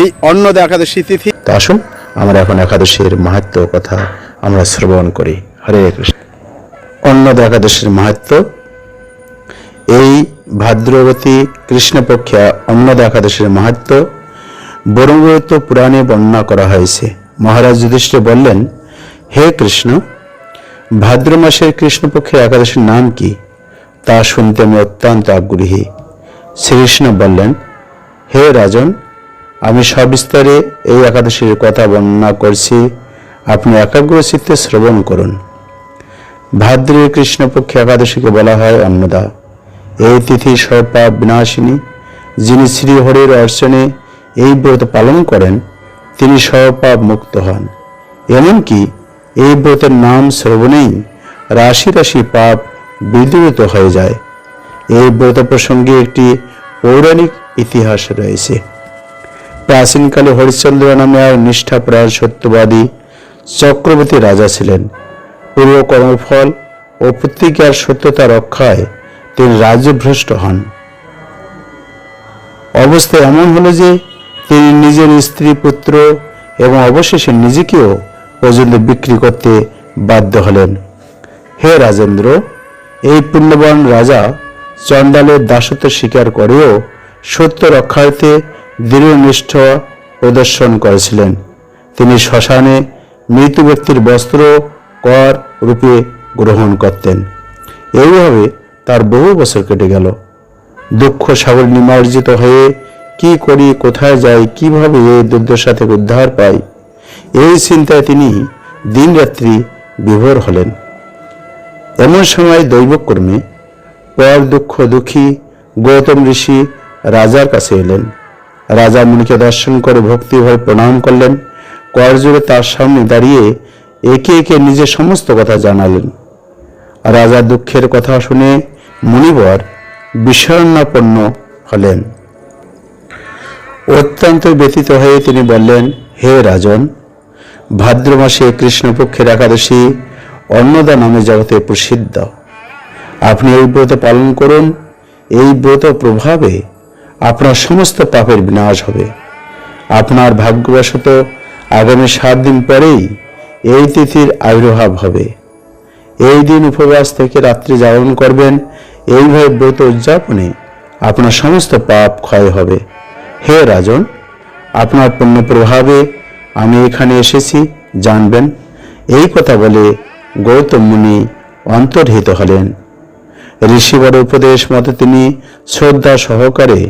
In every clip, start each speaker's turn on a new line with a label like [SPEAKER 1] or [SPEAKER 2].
[SPEAKER 1] এই অন্নদা একাদশী তিথি।
[SPEAKER 2] তো আসুন, আমরা এখন একাদশীর মাহাত্ম কথা আমরা শ্রবণ করি। হরে কৃষ্ণ। অন্নদা একাদশীর মাহাত্ম, এই ভাদ্রবতী কৃষ্ণপক্ষে অন্নদা একাদশীর মাহাত্ম বরঙ্গত পুরাণে বর্ণনা করা হয়েছে। মহারাজ যুধিষ্ঠির বললেন, হে কৃষ্ণ, ভাদ্র মাসের কৃষ্ণপক্ষের একাদশীর নাম কি? তা শুনতে আমি অত্যন্ত আগ্রহী। শ্রীকৃষ্ণ বললেন, হে রাজন আমি সবিস্তারে এই একাদশীর কথা বর্ণনা করছি। আপনি একাগ্র চিত্তে শ্রবণ করুন। ভাদ্রের কৃষ্ণপক্ষে একাদশীকে বলা হয় অন্নদা। এই তিথি সর্পাপ বিনাশিনী, যিনি শ্রীহরির অর্চনে এই ব্রত পালন করেন, তিনি সর্পাপ মুক্ত হন। এমনকি এই ব্রতের নাম শ্রবণেই রাশি রাশি পাপ বিদূরিত হয়ে যায়। এই ব্রত প্রসঙ্গে একটি পৌরাণিক ইতিহাস রয়েছে। প্রাচীনকালে হরিশ্চন্দ্র নামে এক নিষ্ঠাপ্রায় সত্যবাদী চক্রবর্তী রাজা ছিলেন। পূর্ব কর্মফল ও প্রতিজ্ঞার সত্যতা রক্ষায় তিনি রাজ্যভ্রষ্ট হন। অবস্থা এমন হলো যে তিনি নিজের স্ত্রী, পুত্র এবং অবশেষে নিজেকেও পর্যন্ত বিক্রি করতে বাধ্য হলেন। হে রাজেন্দ্র, এই পুণ্যবান রাজা চণ্ডালের দাসত্ব স্বীকার করেও সত্য রক্ষার্থে দৃঢ়নিষ্ঠ প্রদর্শন করেছিলেন। তিনি শ্মশানে মৃত ব্যক্তির বস্ত্র, কর রূপে গ্রহণ করতেন। এইভাবে তার বহু বছর কেটে গেল। দুঃখ সাগর নিমার্জিত হয়ে কি করি, কোথায় যাই, কীভাবে এই দুর্দশা থেকে উদ্ধার পাই, এই চিন্তায় তিনি দিনরাত্রি বিভোর হলেন। এমন সময় দৈবক্রমে, পর দুঃখ দুঃখী গৌতম ঋষি রাজার কাছে এলেন। রাজা মুনিকে দর্শন করে ভক্তিভাবে প্রণাম করলেন। করজোরে তার সামনে দাঁড়িয়ে একে একে নিজের সমস্ত কথা জানালেন। রাজা দুঃখের কথা শুনে মুনিবর বিষণ্ণাপন্ন হলেন। অত্যন্ত ব্যতীত হয়ে তিনি বললেন, হে রাজন, ভাদ্র মাসে কৃষ্ণপক্ষের একাদশী অন্নদা নামে জগতে প্রসিদ্ধ। আপনি এই ব্রত পালন করুন। এই ব্রত প্রভাবে আপনার সমস্ত পাপের বিনাশ হবে। আপনার ভাগ্যবশত আগামী সাত দিন পরেই এই তিথির আবির্ভাব হবে। এই দিন উপবাস থেকে রাত্রি জাগরণ করবেন। এইভাবে ব্রত উদযাপনে আপনার সমস্ত পাপ ক্ষয় হবে। হে রাজন, আপনার পুণ্য প্রভাবে আমি এখানে এসেছি, জানবেন। এই কথা বলে গৌতম মুনি অন্তর্হিত হলেন। ঋষিবর উপদেশ মতো তিনি শ্রদ্ধা সহকারে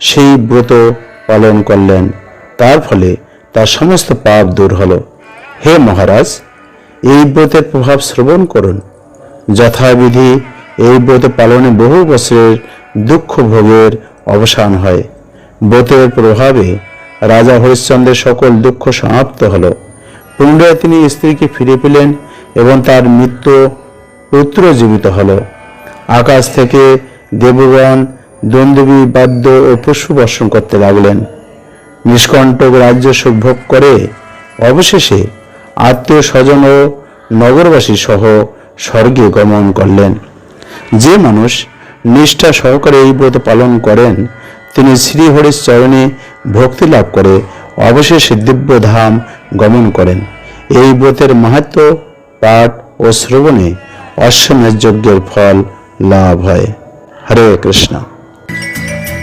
[SPEAKER 2] সেই ব্রত পালন করলেন। তার ফলে তার সমস্ত পাপ দূর হল। হে মহারাজ, এই ব্রতের প্রভাব শ্রবণ করুন। যথাবিধি এই ব্রত পালনে বহু বছরের দুঃখ ভোগের অবসান হয়। ব্রতের প্রভাবে রাজা হরিশ্চন্দ্রের সকল দুঃখ সমাপ্ত হল। পুনরায় তিনি স্ত্রীকে ফিরে পেলেন এবং তার মৃত্যু পুত্র জীবিত হল। আকাশ থেকে দেবগণ দন্দবী বাদ্য ও পশু বর্ষণ করতে লাগলেন। নিষ্কণ্টক রাজ্য সুখ ভোগ করে অবশেষে আত্মীয় স্বজন ও নগরবাসী সহ স্বর্গে গমন করলেন। যে মানুষ নিষ্ঠা সহকারে এই ব্রত পালন করেন, তিনি শ্রীহরির চরণে ভক্তি লাভ করে অবশেষে দিব্য ধাম গমন করেন। এই ব্রতের মাহাত্ম পাঠ ও শ্রবণে অশ্বমেধ যজ্ঞের ফল লাভ হয়। হরে কৃষ্ণ।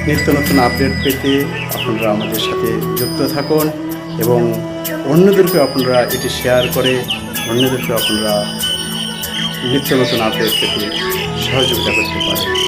[SPEAKER 1] নিত্য নতুন আপডেট পেতে আপনারা আমাদের সাথে যুক্ত থাকুন এবং অন্যদেরকে আপনারা এটি শেয়ার করে অন্যদেরকে আপনারা নিত্য নতুন আপডেট পেতে সহযোগিতা করতে পারেন।